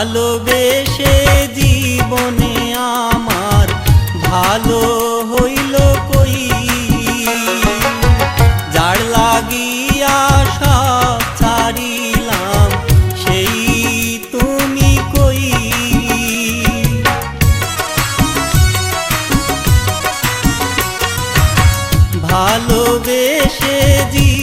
ভালোবেসে জীবনে আমার ভালো হইল কই? যার লাগিয়া সব ছাড়িলাম, সেই তুমি কই? ভালোবেসে জীবনে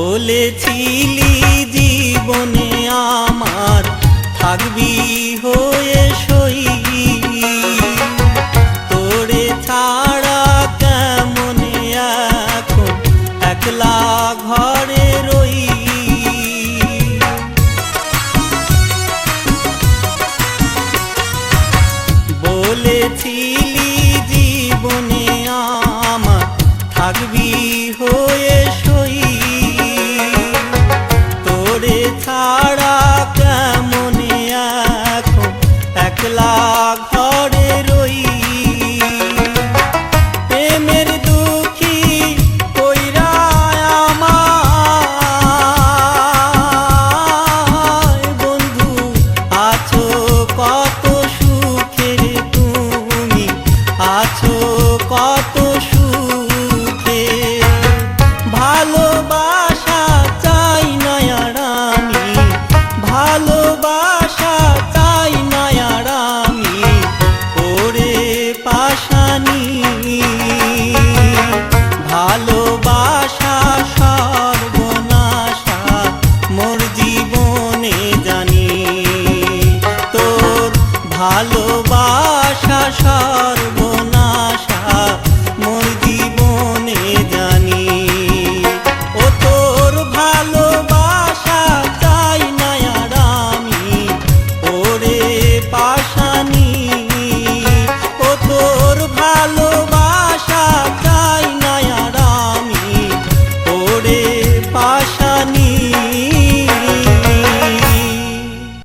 বলেছিলি জীবনে আমার থাকবি হয়ে সই। তোরে ছাড়া কেমন এখন একলা ঘরে রই? বলেছিলি জীবনে আমার থাকবি হয়ে একলা রই। প্রেমের দুঃখী কইরা আমায়, বন্ধু, আছো কত সুখের তুমি, আছো কত সুখে ভালোবাসা চাই না আর ভালোবাসা ভালোবাসা সর্বনাশা মোর জীবনে জানি তোর ভালোবাসা সর্বনাশা।